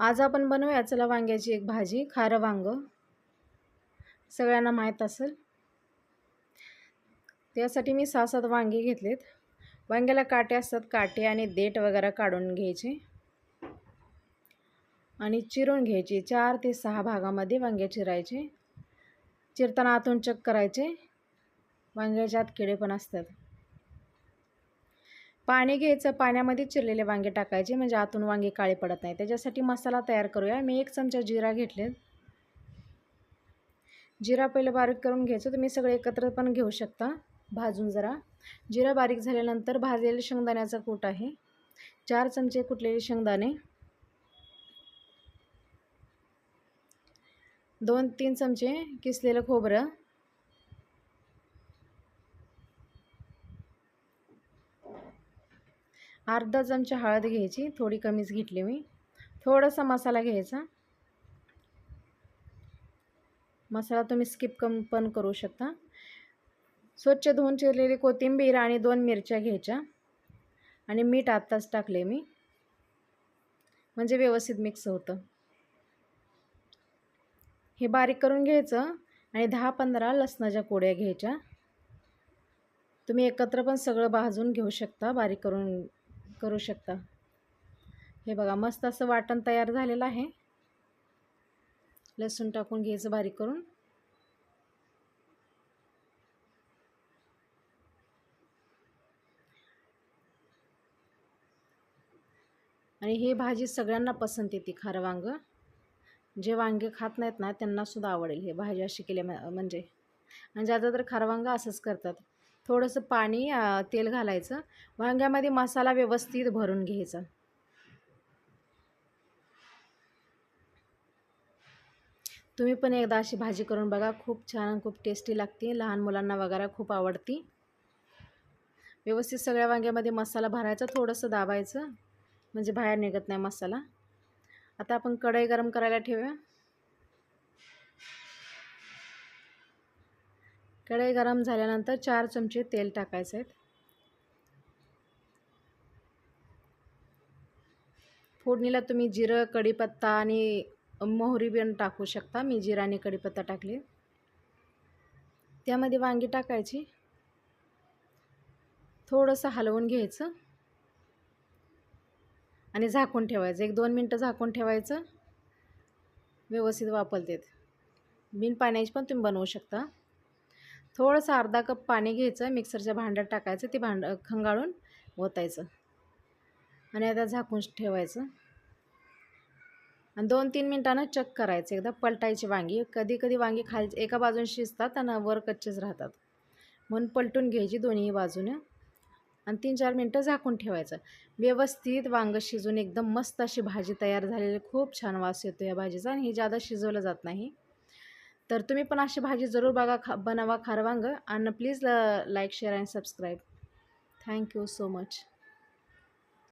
आज आपण बनवूया. चला वांग्याची एक भाजी. खारं वांगं. सगळ्यांना माहीत असेल. त्यासाठी मी सहा सात वांगे घेतलेत. वांग्याला काटे असतात. काटे आणि देठ वगैरे काढून घ्यायचे. आणि चिरून घ्यायचे. चार ते सहा भागामध्ये वांगे चिरायचे. चिरताना आतून चक करायचे. वांग्याच्या आत किडे पण असतात. पाणी घ्यायचं पाण्यामध्ये चिरलेले वांगे टाकायचे म्हणजे आतून वांगे काळे पडत नाही त्याच्यासाठी मसाला तयार करूया. मी एक चमचा जिरा घेतले. जिरा पहिलं बारीक करून घ्यायचं. तुम्ही सगळे एकत्र पण घेऊ शकता. भाजून जरा. जिरा बारीक झाल्यानंतर भाजलेले शेंगदाण्याचा कूट आहे. चार चमचे कुटलेले शेंगदाणे. दोन तीन चमचे किसलेलं खोबरं. अर्धा चमचा हळद घ्यायची थोडी कमीच घेतली मी. थोडासा मसाला घ्यायचा. मसाला तुम्ही स्किप कम पण करू शकता. स्वच्छ धुवून चिरलेली कोथिंबीर आणि दोन मिरच्या घ्यायच्या. आणि मीठ आत्ताच टाकले मी. म्हणजे व्यवस्थित मिक्स होतं. हे बारीक करून घ्यायचं आणि दहा पंधरा लसणाच्या कोड्या घ्यायच्या. तुम्ही एकत्र पण सगळं भाजून घेऊ शकता बारीक करून करू शकता. हे बघा मस्त असं वाटण तयार झालेलं आहे. लसूण टाकून घ्यायचं बारीक करून. आणि हे भाजी सगळ्यांना पसंत येते खारं वांग. जे वांगे खात नाहीत ना त्यांनासुद्धा आवडेल हे भाजी अशी केली म्हणजे. आणि ज्यादा तर खारं वांग असंच करतात. थोडंसं पाणी तेल घालायचं. वांग्यामध्ये मसाला व्यवस्थित भरून घ्यायचा. तुम्ही पण एकदा अशी भाजी करून बघा. खूप छान खूप टेस्टी लागते. लहान मुलांना वगैरे खूप आवडती. व्यवस्थित सगळ्या वांग्यामध्ये मसाला भरायचा. थोडंसं दाबायचं. म्हणजे बाहेर निघत नाही मसाला. आता आपण कढई गरम करायला ठेवूया. कढई गरम झाल्यानंतर चार चमचे तेल टाकायचे आहेत फोडणीला तुम्ही जिरं कढीपत्ता आणि मोहरी पण टाकू शकता. मी जिरा आणि कढीपत्ता टाकले. त्यामध्ये वांगी टाकायची. थोडंसं हलवून घ्यायचं. आणि झाकून ठेवायचं. एक दोन मिनटं झाकून ठेवायचं. व्यवस्थित वापरतेत. बिन पाण्याची पण तुम्ही बनवू शकता. थोडंसं अर्धा कप पाणी घ्यायचं मिक्सरच्या भांड्यात टाकायचं ते भांड खंगाळून ओतायचं. आणि आता झाकून ठेवायचं. आणि दोन तीन मिनटानं चक करायचं. एकदा पलटायची वांगी. कधी कधी वांगी खाल एका बाजून शिजतात आणि वर कच्चेच राहतात. म्हणून पलटून घ्यायची दोन्ही बाजूने. आणि तीन चार मिनटं झाकून ठेवायचं. व्यवस्थित वांगं शिजून एकदम मस्त अशी भाजी तयार झालेली. खूप छान वास येतो या भाजीचा आणि हे जादा शिजवलं जात नाही. तर तुम्ही पण अशी भाजी जरूर बघा खा बनवा खारवांग. आणि please like share and subscribe thank you so much